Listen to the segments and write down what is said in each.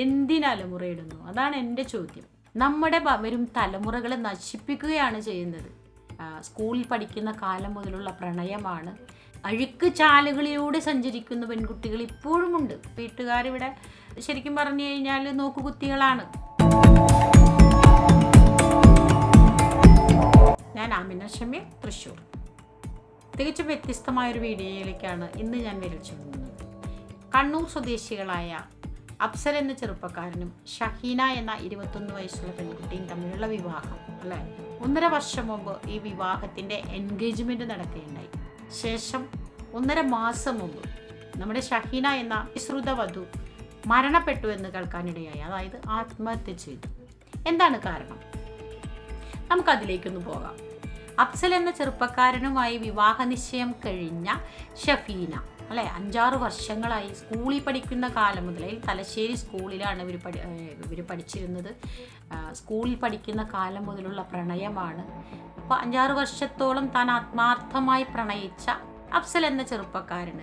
എന്തിനലമുറയിടുന്നു? അതാണ് എന്റെ ചോദ്യം. നമ്മുടെ വരും തലമുറകളെ നശിപ്പിക്കുകയാണ് ചെയ്യുന്നത്. സ്കൂളിൽ പഠിക്കുന്ന കാലം മുതലുള്ള പ്രണയമാണ്. അഴുക്ക് ചാലുകളിലൂടെ സഞ്ചരിക്കുന്ന പെൺകുട്ടികൾ ഇപ്പോഴുമുണ്ട്. വീട്ടുകാരിവിടെ ശരിക്കും പറഞ്ഞു കഴിഞ്ഞാൽ നോക്കുകുത്തികളാണ്. ഞാൻ ആമിന ഷമി തൃശ്ശൂർ. തികച്ചും വ്യത്യസ്തമായൊരു വീഡിയോയിലേക്കാണ് ഇന്ന് ഞാൻ വിരച്ചു കണ്ണൂർ സ്വദേശികളായ അപ്സൽ എന്ന ചെറുപ്പക്കാരനും ഷഹീന എന്ന ഇരുപത്തൊന്ന് വയസ്സുള്ള പെൺകുട്ടിയും തമ്മിലുള്ള വിവാഹം അല്ലേ? ഒന്നര വർഷം മുമ്പ് ഈ വിവാഹത്തിന്റെ എൻഗേജ്മെന്റ് നടക്കുകയുണ്ടായി. ശേഷം ഒന്നര മാസം മുമ്പ് നമ്മുടെ ഷഹീന എന്ന വിശ്രുത വധു മരണപ്പെട്ടു എന്ന് കേൾക്കാനിടയായി. അതായത് ആത്മഹത്യ ചെയ്തു. എന്താണ് കാരണം? നമുക്കതിലേക്കൊന്ന് പോകാം. അഫ്സൽ എന്ന ചെറുപ്പക്കാരനുമായി വിവാഹ നിശ്ചയം കഴിഞ്ഞ ഷഫീന അല്ലെ? അഞ്ചാറ് വർഷങ്ങളായി സ്കൂളിൽ പഠിക്കുന്ന കാലം മുതലേ തലശ്ശേരി സ്കൂളിലാണ് ഇവർ പഠി ഇവർ പഠിച്ചിരുന്നത്. സ്കൂളിൽ പഠിക്കുന്ന കാലം മുതലുള്ള പ്രണയമാണ്. അപ്പോൾ അഞ്ചാറ് വർഷത്തോളം താൻ ആത്മാർത്ഥമായി പ്രണയിച്ച അഫ്സൽ എന്ന ചെറുപ്പക്കാരന്.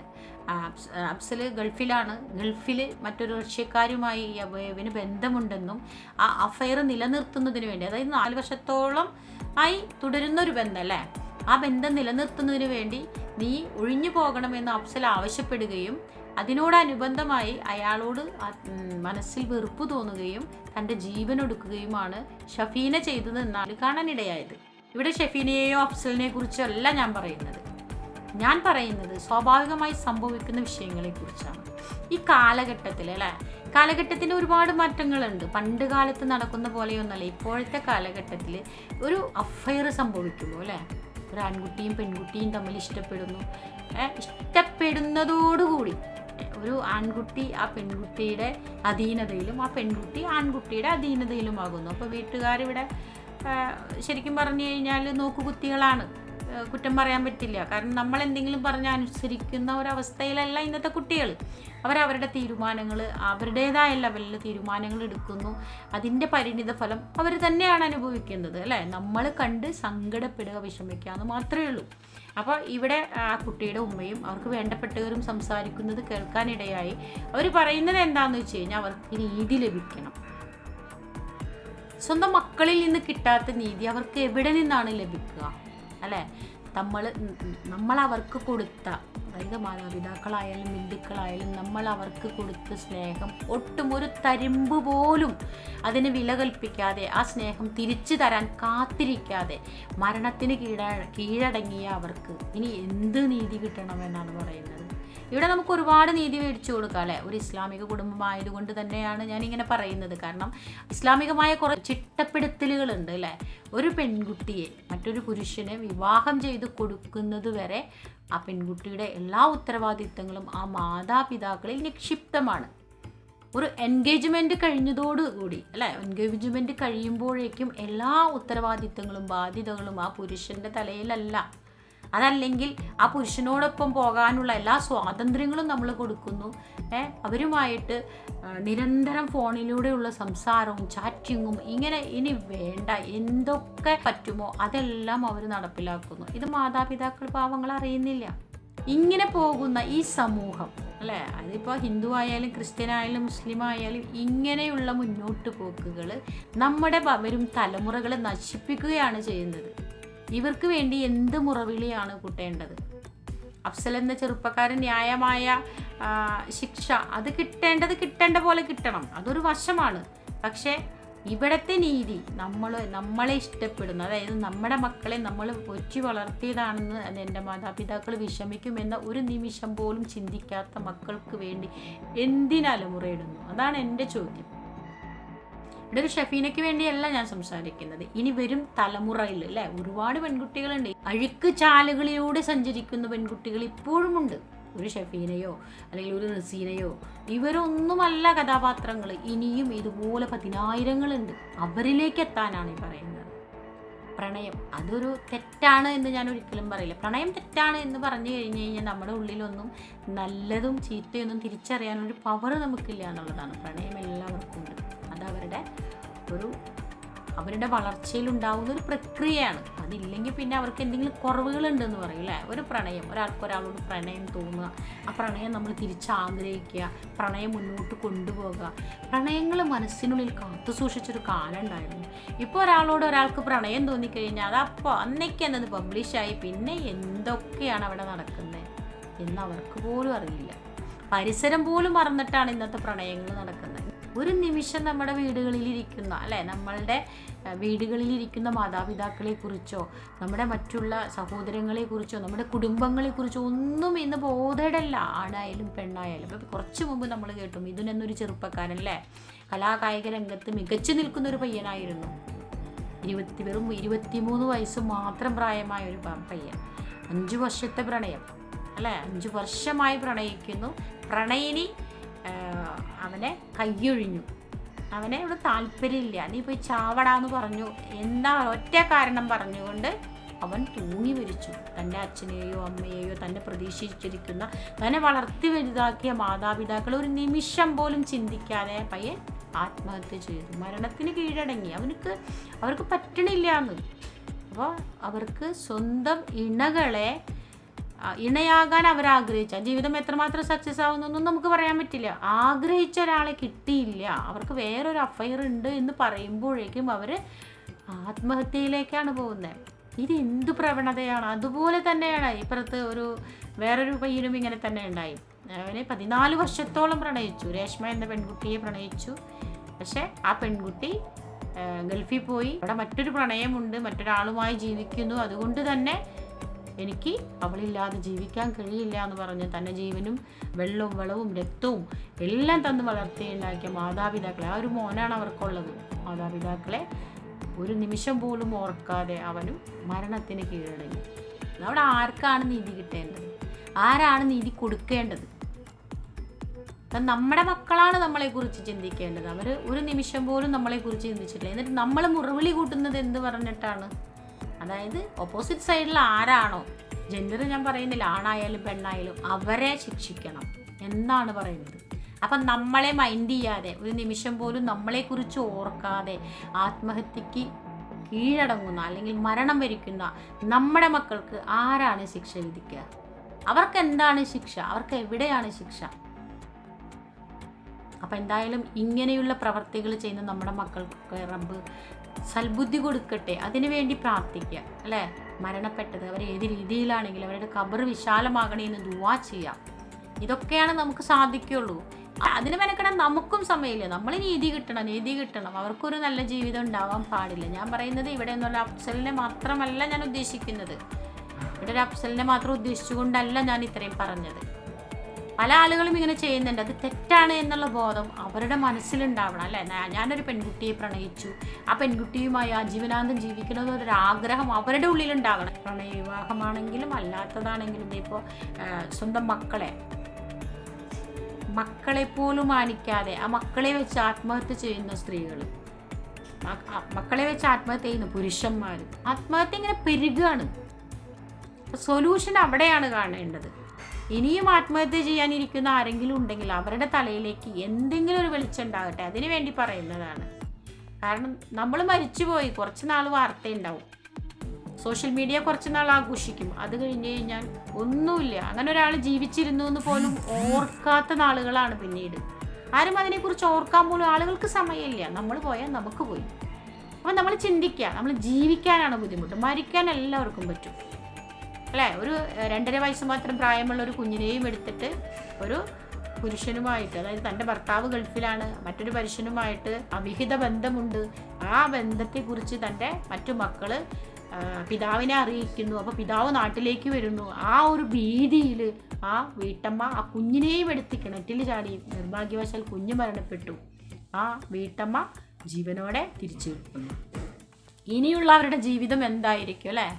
അഫ്സൽ ഗൾഫിലാണ്. ഗൾഫിൽ മറ്റൊരു റഷ്യക്കാരുമായി ഇവ- ഇവന് ബന്ധമുണ്ടെന്നും ആ അഫയർ നിലനിർത്തുന്നതിന് വേണ്ടി അതായത് നാല് വർഷത്തോളം ആയി തുടരുന്നൊരു ബന്ധം അല്ലേ? ആ ബന്ധം നിലനിർത്തുന്നതിന് വേണ്ടി നീ ഒഴിഞ്ഞു പോകണമെന്ന് അഫ്സൽ ആവശ്യപ്പെടുകയും അതിനോടനുബന്ധമായി അയാളോട് മനസ്സിൽ വെറുപ്പ് തോന്നുകയും തന്റെ ജീവൻ ഒടുക്കുകയുമാണ് ഷഫീന ചെയ്തത് എന്നാണ് കാണാനിടയായത്. ഇവിടെ ഷഫീനയെയോ അഫ്സലിനെ കുറിച്ചോ അല്ല ഞാൻ പറയുന്നത്. ഞാൻ പറയുന്നത് സ്വാഭാവികമായി സംഭവിക്കുന്ന വിഷയങ്ങളെ കുറിച്ചാണ് ഈ കാലഘട്ടത്തിൽ അല്ലേ? കാലഘട്ടത്തിന് ഒരുപാട് മാറ്റങ്ങളുണ്ട്. പണ്ട് കാലത്ത് നടക്കുന്ന പോലെയൊന്നല്ല. ഇപ്പോഴത്തെ കാലഘട്ടത്തിൽ ഒരു അഫയർ സംഭവിക്കുമ്പോൾ അല്ലേ? ഒരു ആൺകുട്ടിയും പെൺകുട്ടിയും തമ്മിൽ ഇഷ്ടപ്പെടുന്നു. ഇഷ്ടപ്പെടുന്നതോടുകൂടി ഒരു ആൺകുട്ടി ആ പെൺകുട്ടിയുടെ അധീനതയിലും ആ പെൺകുട്ടി ആൺകുട്ടിയുടെ അധീനതയിലുമാകുന്നു. അപ്പോൾ വീട്ടുകാരിവിടെ ശരിക്കും പറഞ്ഞു കഴിഞ്ഞാൽ നോക്കുകുത്തികളാണ്. കുറ്റം പറയാൻ പറ്റില്ല. കാരണം നമ്മൾ എന്തെങ്കിലും പറഞ്ഞ് അനുസരിക്കുന്ന ഒരവസ്ഥയിലല്ല ഇന്നത്തെ കുട്ടികൾ അവരവരുടെ തീരുമാനങ്ങൾ അവരുടേതായ ലെവലിൽ തീരുമാനങ്ങൾ എടുക്കുന്നു. അതിന്റെ പരിണിത ഫലം അവർ തന്നെയാണ് അനുഭവിക്കുന്നത് അല്ലേ? നമ്മൾ കണ്ട് സങ്കടപ്പെടുക വിഷമിക്കുക എന്ന് മാത്രമേ ഉള്ളൂ. അപ്പോൾ ഇവിടെ ആ കുട്ടിയുടെ ഉമ്മയും അവർക്ക് വേണ്ടപ്പെട്ടവരും സംസാരിക്കുന്നത് കേൾക്കാനിടയായി. അവർ പറയുന്നത് എന്താണെന്ന് വെച്ച് കഴിഞ്ഞാൽ അവർക്ക് നീതി ലഭിക്കണം. സ്വന്തം മക്കളിൽ നിന്ന് കിട്ടാത്ത നീതി അവർക്ക് എവിടെ നിന്നാണ് ലഭിക്കുക? അല്ലേ? നമ്മൾ നമ്മൾ അവർക്ക് കൊടുത്ത അതായത് മാതാപിതാക്കളായാലും ബന്ധുക്കളായാലും നമ്മൾ അവർക്ക് കൊടുത്ത സ്നേഹം ഒട്ടും ഒരു തരിമ്പ് പോലും അതിന് വില കൽപ്പിക്കാതെ ആ സ്നേഹം തിരിച്ചു തരാൻ കാത്തിരിക്കാതെ മരണത്തിന് കീഴ കീഴടങ്ങിയ അവർക്ക് ഇനി എന്ത് നീതി കിട്ടണമെന്നാണ് പറയുന്നത്? ഇവിടെ നമുക്ക് ഒരുപാട് നീതി മേടിച്ചു കൊടുക്കാം അല്ലേ? ഒരു ഇസ്ലാമിക കുടുംബമായതുകൊണ്ട് തന്നെയാണ് ഞാൻ ഇങ്ങനെ പറയുന്നത്. കാരണം ഇസ്ലാമികമായ കുറേ ചിട്ടപ്പെടുത്തലുകളുണ്ട് അല്ലേ? ഒരു പെൺകുട്ടിയെ മറ്റൊരു പുരുഷനെ വിവാഹം ചെയ്ത് കൊടുക്കുന്നത് വരെ ആ പെൺകുട്ടിയുടെ എല്ലാ ഉത്തരവാദിത്തങ്ങളും ആ മാതാപിതാക്കളിൽ നിക്ഷിപ്തമാണ്. ഒരു എൻഗേജ്മെന്റ് കഴിഞ്ഞതോടുകൂടി അല്ലേ? എൻഗേജ്മെന്റ് കഴിയുമ്പോഴേക്കും എല്ലാ ഉത്തരവാദിത്തങ്ങളും ബാധ്യതകളും ആ പുരുഷന്റെ തലയിലല്ല. അതല്ലെങ്കിൽ ആ പുരുഷനോടൊപ്പം പോകാനുള്ള എല്ലാ സ്വാതന്ത്ര്യങ്ങളും നമ്മൾ കൊടുക്കുന്നു. അവരുമായിട്ട് നിരന്തരം ഫോണിലൂടെയുള്ള സംസാരവും ചാറ്റിങ്ങും ഇങ്ങനെ ഇനി വേണ്ട എന്തൊക്കെ പറ്റുമോ അതെല്ലാം അവർ നടപ്പിലാക്കുന്നു. ഇത് മാതാപിതാക്കൾ പാവങ്ങൾ അറിയുന്നില്ല. ഇങ്ങനെ പോകുന്ന ഈ സമൂഹം അല്ലേ? അതിപ്പോൾ ഹിന്ദു ആയാലും ക്രിസ്ത്യൻ ആയാലും മുസ്ലിം ആയാലും ഇങ്ങനെയുള്ള മുന്നോട്ട് പോക്കുകൾ നമ്മുടെ വരും തലമുറകളെ നശിപ്പിക്കുകയാണ് ചെയ്യുന്നത്. ഇവർക്ക് വേണ്ടി എന്ത് മുറവിളിയാണ് കൂട്ടേണ്ടത്? അഫ്സൽ എന്ന ചെറുപ്പക്കാരൻ ന്യായമായ ശിക്ഷ അത് കിട്ടേണ്ടത് കിട്ടേണ്ട പോലെ കിട്ടണം. അതൊരു വശമാണ്. പക്ഷേ ഇവിടത്തെ നീതി നമ്മൾ നമ്മളെ ഇഷ്ടപ്പെടുന്ന. അതായത് നമ്മുടെ മക്കളെ നമ്മൾ ഒറ്റ വളർത്തിയതാണെന്ന് എന്റെ മാതാപിതാക്കൾ വിഷമിക്കുമെന്ന ഒരു നിമിഷം പോലും ചിന്തിക്കാത്ത മക്കൾക്ക് വേണ്ടി എന്തിനാലും എന്തിനലമുറയിടുന്നു അതാണ് എന്റെ ചോദ്യം. ഇവിടെ ഒരു ഷഫീനയ്ക്ക് വേണ്ടിയല്ല ഞാൻ സംസാരിക്കുന്നത്. ഇനി വരും തലമുറയിൽ അല്ലേ? ഒരുപാട് പെൺകുട്ടികളുണ്ട്. അഴുക്ക് ചാലുകളിലൂടെ സഞ്ചരിക്കുന്ന പെൺകുട്ടികൾ ഇപ്പോഴുമുണ്ട് ഒരു ഷഫീനയോ അല്ലെങ്കിൽ ഒരു നസീനയോ ഇവരൊന്നുമല്ല കഥാപാത്രങ്ങൾ. ഇനിയും ഇതുപോലെ പതിനായിരങ്ങളുണ്ട്. അവരിലേക്ക് എത്താനാണ് ഈ പറയുന്നത്. പ്രണയം. അതൊരു തെറ്റാണ് എന്ന് ഞാൻ ഒരിക്കലും പറയില്ല. പ്രണയം തെറ്റാണ് എന്ന് പറഞ്ഞു കഴിഞ്ഞ് കഴിഞ്ഞാൽ നമ്മുടെ ഉള്ളിലൊന്നും നല്ലതും ചീത്തയൊന്നും തിരിച്ചറിയാനൊരു പവർ നമുക്കില്ല എന്നുള്ളതാണ്. പ്രണയം എല്ലാവർക്കും ഉണ്ട്. അതവരുടെ ഒരു അവരുടെ വളർച്ചയിൽ ഉണ്ടാകുന്ന ഒരു പ്രക്രിയയാണ്. അതില്ലെങ്കിൽ പിന്നെ അവർക്ക് എന്തെങ്കിലും കുറവുകളുണ്ടെന്ന് പറയും അല്ലേ? ഒരു പ്രണയം ഒരാൾക്ക് ഒരാളോട് പ്രണയം തോന്നുക ആ പ്രണയം നമ്മൾ തിരിച്ചാഗ്രഹിക്കുക പ്രണയം മുന്നോട്ട് കൊണ്ടുപോകുക. പ്രണയങ്ങൾ മനസ്സിനുള്ളിൽ കാത്തു സൂക്ഷിച്ചൊരു കാലം ഉണ്ടായിരുന്നു. ഇപ്പോൾ ഒരാളോട് ഒരാൾക്ക് പ്രണയം തോന്നിക്കഴിഞ്ഞാൽ അതപ്പോൾ അന്നേക്ക് എന്നത് പബ്ലിഷായി പിന്നെ എന്തൊക്കെയാണ് അവിടെ നടക്കുന്നത് എന്ന് അവർക്ക് പോലും അറിയില്ല. പരിസരം പോലും മറന്നിട്ടാണ് ഇന്നത്തെ പ്രണയങ്ങൾ നടക്കുന്നത്. ഒരു നിമിഷം നമ്മുടെ വീടുകളിലിരിക്കുന്ന അല്ലേ? നമ്മളുടെ വീടുകളിലിരിക്കുന്ന മാതാപിതാക്കളെ കുറിച്ചോ നമ്മുടെ മറ്റുള്ള സഹോദരങ്ങളെ കുറിച്ചോ നമ്മുടെ കുടുംബങ്ങളെ കുറിച്ചോ ഒന്നും ഇന്ന് ബോധടല്ല ആണായാലും പെണ്ണായാലും. ഇപ്പം കുറച്ച് മുമ്പ് നമ്മൾ കേട്ടു മിഥുൻ ചെറുപ്പക്കാരൻ അല്ലേ? കലാകായിക രംഗത്ത് മികച്ചു നിൽക്കുന്ന ഒരു പയ്യനായിരുന്നു. ഇരുപത്തി വെറും ഇരുപത്തിമൂന്ന് വയസ്സ് മാത്രം പ്രായമായ ഒരു പയ്യൻ. അഞ്ചു വർഷത്തെ പ്രണയം അല്ലേ? അഞ്ചു വർഷമായി പ്രണയിക്കുന്നു. പ്രണയിനി അവനെ കയ്യൊഴിഞ്ഞു അവനെ ഇവിടെ താല്പര്യമില്ല. നീ പോയി ചാവടാന്ന് പറഞ്ഞു. എന്താ ഒറ്റ കാരണം പറഞ്ഞുകൊണ്ട് അവൻ തൂങ്ങി മരിച്ചു. തന്റെ അച്ഛനെയോ അമ്മയെയോ തന്നെ പ്രതീക്ഷിച്ചിരിക്കുന്ന തന്നെ വളർത്തി വലുതാക്കിയ മാതാപിതാക്കൾ ഒരു നിമിഷം പോലും ചിന്തിക്കാതെ പയ്യെ ആത്മഹത്യ ചെയ്തു. മരണത്തിന് കീഴടങ്ങി. അവനക്ക് അവർക്ക് പറ്റണില്ല എന്ന്. അപ്പോൾ അവർക്ക് സ്വന്തം ഇണകളെ ഇണയാകാൻ അവർ ആഗ്രഹിച്ച ജീവിതം എത്രമാത്രം സക്സസ് ആവുന്നൊന്നും നമുക്ക് പറയാൻ പറ്റില്ല. ആഗ്രഹിച്ച ഒരാളെ കിട്ടിയില്ല. അവർക്ക് വേറൊരു അഫയർ ഉണ്ട് എന്ന് പറയുമ്പോഴേക്കും അവർ ആത്മഹത്യയിലേക്കാണ് പോകുന്നത് ഇത് എന്ത് പ്രവണതയാണ്? അതുപോലെ തന്നെയാണ് ഇപ്പുറത്ത് ഒരു വേറൊരു പയ്യനും ഇങ്ങനെ തന്നെ ഉണ്ടായി. അവനെ പതിനാല് വർഷത്തോളം പ്രണയിച്ചു. രേഷ്മ എന്ന പെൺകുട്ടിയെ പ്രണയിച്ചു. പക്ഷേ ആ പെൺകുട്ടി ഗൾഫിൽ പോയി. അവിടെ മറ്റൊരു പ്രണയമുണ്ട്. മറ്റൊരാളുമായി ജീവിക്കുന്നു. അതുകൊണ്ട് തന്നെ എനിക്ക് അവളില്ലാതെ ജീവിക്കാൻ കഴിയില്ല എന്ന് പറഞ്ഞ് തന്നെ ജീവനും വെള്ളവും വളവും രക്തവും എല്ലാം തന്ന് വളർത്തിയുണ്ടാക്കിയ മാതാപിതാക്കളെ ആ ഒരു മോനാണ് അവർക്കുള്ളത്. മാതാപിതാക്കളെ ഒരു നിമിഷം പോലും ഓർക്കാതെ അവനും മരണത്തിന് കീഴടങ്ങി. അവിടെ ആർക്കാണ് നീതി കിട്ടേണ്ടത്? ആരാണ് നീതി കൊടുക്കേണ്ടത്? നമ്മുടെ മക്കളാണ് നമ്മളെക്കുറിച്ച് ചിന്തിക്കേണ്ടത്. അവർ ഒരു നിമിഷം പോലും നമ്മളെക്കുറിച്ച് ചിന്തിച്ചിട്ടില്ല. എന്നിട്ട് നമ്മൾ മുറവിളി കൂട്ടുന്നത് എന്ത് പറഞ്ഞിട്ടാണ്? അതായത് ഓപ്പോസിറ്റ് സൈഡിൽ ആരാണോ? ജെൻഡർ ഞാൻ പറയുന്നില്ല ആണായാലും പെണ്ണായാലും അവരെ ശിക്ഷിക്കണം. എന്നാണ് പറയുന്നത്. അപ്പം നമ്മളെ മൈൻഡ് ചെയ്യാതെ ഒരു നിമിഷം പോലും നമ്മളെക്കുറിച്ച് ഓർക്കാതെ ആത്മഹത്യക്ക് കീഴടങ്ങുന്ന അല്ലെങ്കിൽ മരണം വരിക്കുന്ന നമ്മുടെ മക്കൾക്ക് ആരാണ് ശിക്ഷ വിധിക്കുക? അവർക്ക് എന്താണ് ശിക്ഷ? അവർക്ക് എവിടെയാണ് ശിക്ഷ? അപ്പം എന്തായാലും ഇങ്ങനെയുള്ള പ്രവർത്തികൾ ചെയ്യുന്ന നമ്മുടെ മക്കൾക്ക് റബ്ബ് സൽബുദ്ധി കൊടുക്കട്ടെ അതിനു വേണ്ടി പ്രാർത്ഥിക്കുക അല്ലേ? മരണപ്പെട്ടത് അവർ ഏത് രീതിയിലാണെങ്കിലും അവരുടെ കബർ വിശാലമാകണേ എന്ന് ദുവാ ചെയ്യാം ഇതൊക്കെയാണ് നമുക്ക് സാധിക്കുള്ളൂ. അതിന് മെനക്കണം നമുക്കും സമയമില്ല. നമ്മൾ നീതി കിട്ടണം നീതി കിട്ടണം. അവർക്കൊരു നല്ല ജീവിതം ഉണ്ടാവാൻ പാടില്ല. ഞാൻ പറയുന്നത് ഇവിടെ എന്നുള്ള അഫ്സലിനെ മാത്രമല്ല ഞാൻ ഉദ്ദേശിക്കുന്നത്. ഇവിടെ ഒരു അഫ്സലിനെ മാത്രം ഉദ്ദേശിച്ചുകൊണ്ടല്ല ഞാൻ ഇത്രയും പറഞ്ഞത്. പല ആളുകളും ഇങ്ങനെ ചെയ്യുന്നുണ്ട്. അത് തെറ്റാണ് എന്നുള്ള ബോധം അവരുടെ മനസ്സിലുണ്ടാവണം അല്ലേ? ഞാനൊരു പെൺകുട്ടിയെ പ്രണയിച്ചു. ആ പെൺകുട്ടിയുമായി ആ ജീവനാന്തം ജീവിക്കണമെന്നൊരു ആഗ്രഹം അവരുടെ ഉള്ളിലുണ്ടാകണം. പ്രണയ വിവാഹമാണെങ്കിലും അല്ലാത്തതാണെങ്കിലും ഇപ്പോൾ സ്വന്തം മക്കളെ മക്കളെ പോലും മാനിക്കാതെ ആ മക്കളെ വെച്ച് ആത്മഹത്യ ചെയ്യുന്ന സ്ത്രീകൾ മക്കളെ വെച്ച് ആത്മഹത്യ ചെയ്യുന്ന പുരുഷന്മാർ ആത്മഹത്യ ഇങ്ങനെ പെരുകയാണ് സൊല്യൂഷൻ അവിടെയാണ് കാണേണ്ടത്. ഇനിയും ആത്മഹത്യ ചെയ്യാനിരിക്കുന്ന ആരെങ്കിലും ഉണ്ടെങ്കിൽ അവരുടെ തലയിലേക്ക് എന്തെങ്കിലും ഒരു വെളിച്ചം ഉണ്ടാകട്ടെ. അതിനു വേണ്ടി പറയുന്നതാണ്. കാരണം നമ്മൾ മരിച്ചുപോയി. കുറച്ച് നാൾ വാർത്തയുണ്ടാവും. സോഷ്യൽ മീഡിയ കുറച്ച് നാൾ ആഘോഷിക്കും. അത് കഴിഞ്ഞ് കഴിഞ്ഞാൽ ഒന്നുമില്ല. അങ്ങനെ ഒരാൾ ജീവിച്ചിരുന്നു എന്ന് പോലും ഓർക്കാത്ത നാളുകളാണ് പിന്നീട്. ആരും അതിനെക്കുറിച്ച് ഓർക്കാൻ പോലും ആളുകൾക്ക് സമയമില്ല. നമ്മൾ പോയാൽ നമുക്ക് പോയി. അപ്പം നമ്മൾ ചിന്തിക്കുക. നമ്മൾ ജീവിക്കാനാണ് ബുദ്ധിമുട്ട്. മരിക്കാൻ എല്ലാവർക്കും പറ്റും. അല്ലേ? ഒരു രണ്ടര വയസ്സ് മാത്രം പ്രായമുള്ള ഒരു കുഞ്ഞിനെയും എടുത്തിട്ട് ഒരു പുരുഷനുമായിട്ട് അതായത് തന്റെ ഭർത്താവ് ഗൾഫിലാണ് മറ്റൊരു പുരുഷനുമായിട്ട് അവിഹിത ബന്ധമുണ്ട്. ആ ബന്ധത്തെക്കുറിച്ച് തന്റെ മറ്റു മക്കൾ പിതാവിനെ അറിയിക്കുന്നു. അപ്പോൾ പിതാവ് നാട്ടിലേക്ക് വരുന്നു. ആ ഒരു ഭീതിയിൽ ആ വീട്ടമ്മ ആ കുഞ്ഞിനെയും എടുത്ത് കിണറ്റിൽ ചാടി നിർഭാഗ്യവശാൽ കുഞ്ഞ് മരണപ്പെട്ടു. ആ വീട്ടമ്മ ജീവനോടെ തിരിച്ചു. കിട്ടുന്നു ഇനിയുള്ള അവരുടെ ജീവിതം എന്തായിരിക്കും അല്ലേ?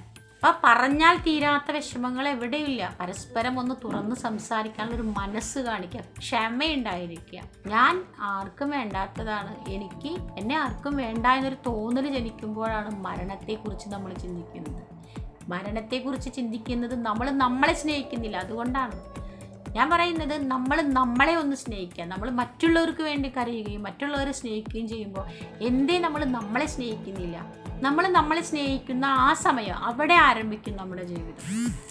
അപ്പൊ പറഞ്ഞാൽ തീരാത്ത വിഷമങ്ങൾ എവിടെയില്ല പരസ്പരം ഒന്ന് തുറന്ന് സംസാരിക്കാനുള്ള ഒരു മനസ്സ് കാണിക്കുക. ക്ഷമയുണ്ടായിരിക്കുക. ഞാൻ ആർക്കും വേണ്ടാത്തതാണ്. എനിക്ക് എന്നെ ആർക്കും വേണ്ട എന്നൊരു തോന്നൽ ജനിക്കുമ്പോഴാണ് മരണത്തെക്കുറിച്ച് നമ്മൾ ചിന്തിക്കുന്നത്. മരണത്തെക്കുറിച്ച് ചിന്തിക്കുന്നത് നമ്മൾ നമ്മളെ സ്നേഹിക്കുന്നില്ല. അതുകൊണ്ടാണ് ഞാൻ പറയുന്നത് നമ്മൾ നമ്മളെ ഒന്ന് സ്നേഹിക്കുക. നമ്മൾ മറ്റുള്ളവർക്ക് വേണ്ടി കരയുകയും മറ്റുള്ളവരെ സ്നേഹിക്കുകയും ചെയ്യുമ്പോൾ എന്തേ നമ്മൾ നമ്മളെ സ്നേഹിക്കുന്നില്ല. നമ്മൾ നമ്മളെ സ്നേഹിക്കുന്ന ആ സമയം അവിടെ ആരംഭിക്കും നമ്മുടെ ജീവിതം.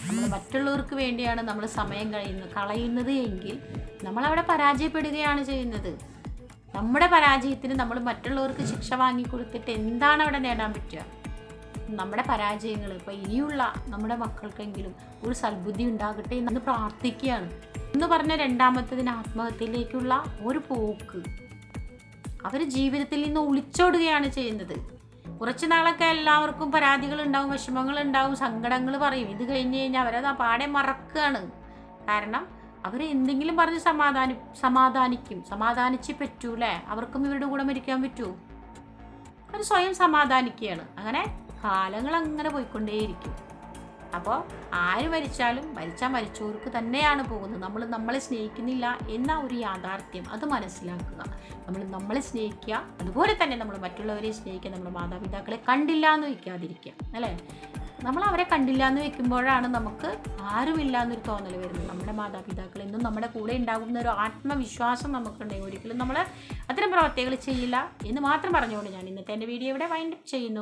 നമ്മൾ മറ്റുള്ളവർക്ക് വേണ്ടിയാണ് നമ്മൾ സമയം കഴിയുന്നത് കളയുന്നത് എങ്കിൽ നമ്മളവിടെ പരാജയപ്പെടുകയാണ് ചെയ്യുന്നത്. നമ്മുടെ പരാജയത്തിന് നമ്മൾ മറ്റുള്ളവർക്ക് ശിക്ഷ വാങ്ങിക്കൊടുത്തിട്ട് എന്താണ് അവിടെ നേടാൻ പറ്റുക? നമ്മുടെ പരാജയങ്ങൾ ഇപ്പോൾ ഇനിയുള്ള നമ്മുടെ മക്കൾക്കെങ്കിലും ഒരു സൽബുദ്ധി ഉണ്ടാകട്ടെ എന്ന് പ്രാർത്ഥിക്കുകയാണ്. എന്ന് പറഞ്ഞ രണ്ടാമത്തതിന് ആത്മഹത്യയിലേക്കുള്ള ഒരു പോക്ക്. അവർ ജീവിതത്തിൽ നിന്ന് ഒളിച്ചോടുകയാണ് ചെയ്യുന്നത്. കുറച്ച് നാളൊക്കെ എല്ലാവർക്കും പരാതികൾ ഉണ്ടാവും വിഷമങ്ങൾ ഉണ്ടാവും സങ്കടങ്ങൾ പറയും. ഇത് കഴിഞ്ഞ് കഴിഞ്ഞാൽ അവരത് പാടെ മറക്കുകയാണ് കാരണം അവർ എന്തെങ്കിലും പറഞ്ഞ് സമാധാനി സമാധാനിക്കും. സമാധാനിച്ച് പറ്റൂലേ അവർക്കും ഇവരുടെ കൂടെ മരിക്കാൻ പറ്റൂ. അവർ സ്വയം സമാധാനിക്കുകയാണ്. അങ്ങനെ കാലങ്ങൾ അങ്ങനെ പോയിക്കൊണ്ടേയിരിക്കും. അപ്പോൾ ആര് മരിച്ചാലും മരിച്ചാൽ മരിച്ചവർക്ക് തന്നെയാണ് പോകുന്നത്. നമ്മൾ നമ്മളെ സ്നേഹിക്കുന്നില്ല എന്ന ഒരു യാഥാർത്ഥ്യം. അത് മനസ്സിലാക്കുക. നമ്മൾ നമ്മളെ സ്നേഹിക്കുക അതുപോലെ തന്നെ നമ്മൾ മറ്റുള്ളവരെ സ്നേഹിക്കുക നമ്മുടെ മാതാപിതാക്കളെ കണ്ടില്ല എന്ന് വയ്ക്കാതിരിക്കുക. അല്ലേ? നമ്മൾ അവരെ കണ്ടില്ല എന്ന് വെക്കുമ്പോഴാണ് നമുക്ക് ആരുമില്ല എന്നൊരു തോന്നൽ വരുന്നത്. നമ്മുടെ മാതാപിതാക്കൾ എന്നും നമ്മുടെ കൂടെ ഉണ്ടാകുന്ന ഒരു ആത്മവിശ്വാസം നമുക്കുണ്ടെങ്കിൽ ഒരിക്കലും നമ്മൾ അത്തരം പ്രവർത്തികൾ ചെയ്യില്ല എന്ന് മാത്രം പറഞ്ഞുകൊണ്ട് ഞാൻ ഇന്നത്തെ എന്റെ വീഡിയോ ഇവിടെ വൈൻഡപ്പ് ചെയ്യുന്നു.